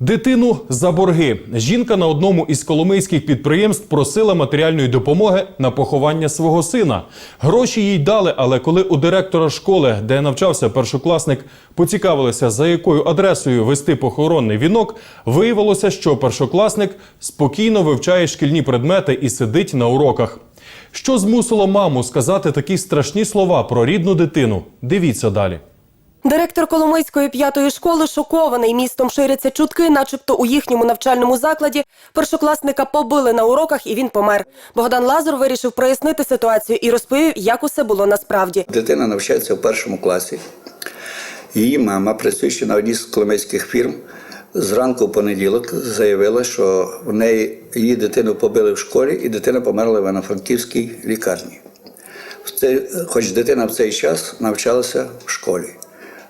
Дитину за борги. Жінка на одному із коломийських підприємств просила матеріальної допомоги на поховання свого сина. Гроші їй дали, але коли у директора школи, де навчався першокласник, поцікавилися, за якою адресою вести похоронний вінок, виявилося, що першокласник спокійно вивчає шкільні предмети і сидить на уроках. Що змусило маму сказати такі страшні слова про рідну дитину? Дивіться далі. Директор Коломийської п'ятої школи шокований містом ширяться чутки, начебто у їхньому навчальному закладі першокласника побили на уроках і він помер. Богдан Лазар вирішив прояснити ситуацію і розповів, як усе було насправді. Дитина навчається в першому класі. Її мама, працюючи на одній з коломийських фірм, зранку в понеділок заявила, що в неї її дитину побили в школі, і дитина померла в Івано-Франківській лікарні. Хоч дитина в цей час навчалася в школі.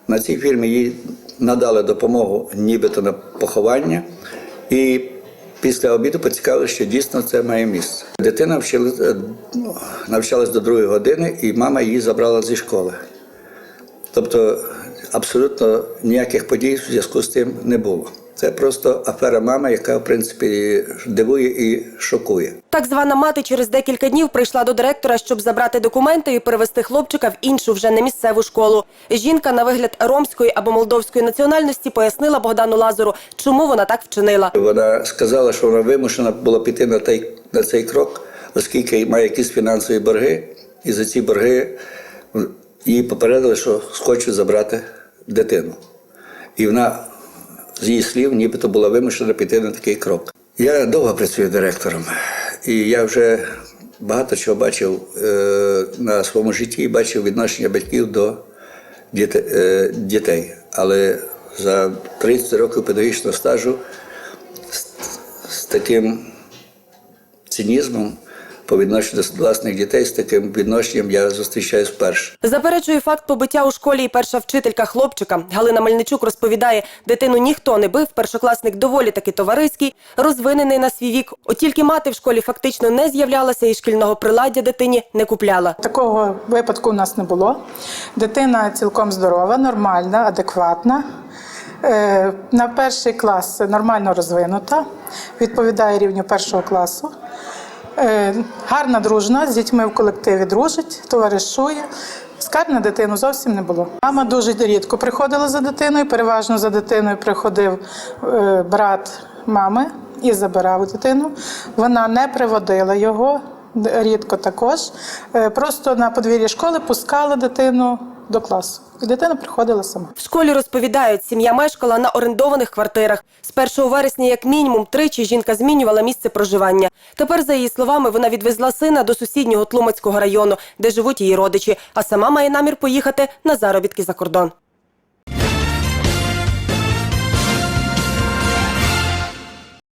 На цій фірмі їй надали допомогу нібито на поховання, і після обіду поцікавили, що дійсно це має місце. Дитина вчили, е, навчалась до другої години, і мама її забрала зі школи. Тобто абсолютно ніяких подій в зв'язку з тим не було. Це просто афера мами, яка в принципі дивує і шокує. Так звана мати через декілька днів прийшла до директора, щоб забрати документи і перевести хлопчика в іншу вже не місцеву школу. Жінка на вигляд ромської або молдовської національності пояснила Богдану Лазару, чому вона так вчинила. Вона сказала, що вона вимушена була піти на, той, на цей крок, оскільки має якісь фінансові борги, і за ці борги їй попередили, що хочуть забрати дитину. І вона, з її слів, нібито була вимушена піти на такий крок. Я довго працюю директором, і я вже багато чого бачив е, на своєму житті і бачив відношення батьків до е, дітей. Але за 30 років педагогічного стажу з таким цинізмом по відношенню до власних дітей, з таким відношенням я зустрічаюсь вперше. Заперечує факт побиття у школі і перша вчителька хлопчика. Галина Мельничук розповідає, дитину ніхто не бив, першокласник доволі таки товариський, розвинений на свій вік. От тільки мати в школі фактично не з'являлася і шкільного приладдя дитині не купляла. Такого випадку у нас не було. Дитина цілком здорова, нормальна, адекватна. Е, На перший клас нормально розвинута, відповідає рівню першого класу. Е, Гарна дружна, з дітьми в колективі дружить, товаришує. Скарб на дитину зовсім не було. Мама дуже рідко приходила за дитиною, переважно за дитиною приходив е, брат мами і забирав дитину. Вона не приводила його, рідко також. Е, Просто на подвір'ї школи пускала дитину до класу. І дитина приходила сама. В школі розповідають, сім'я мешкала на орендованих квартирах. З 1 вересня, як мінімум, тричі жінка змінювала місце проживання. Тепер, за її словами, вона відвезла сина до сусіднього Тлумацького району, де живуть її родичі, а сама має намір поїхати на заробітки за кордон.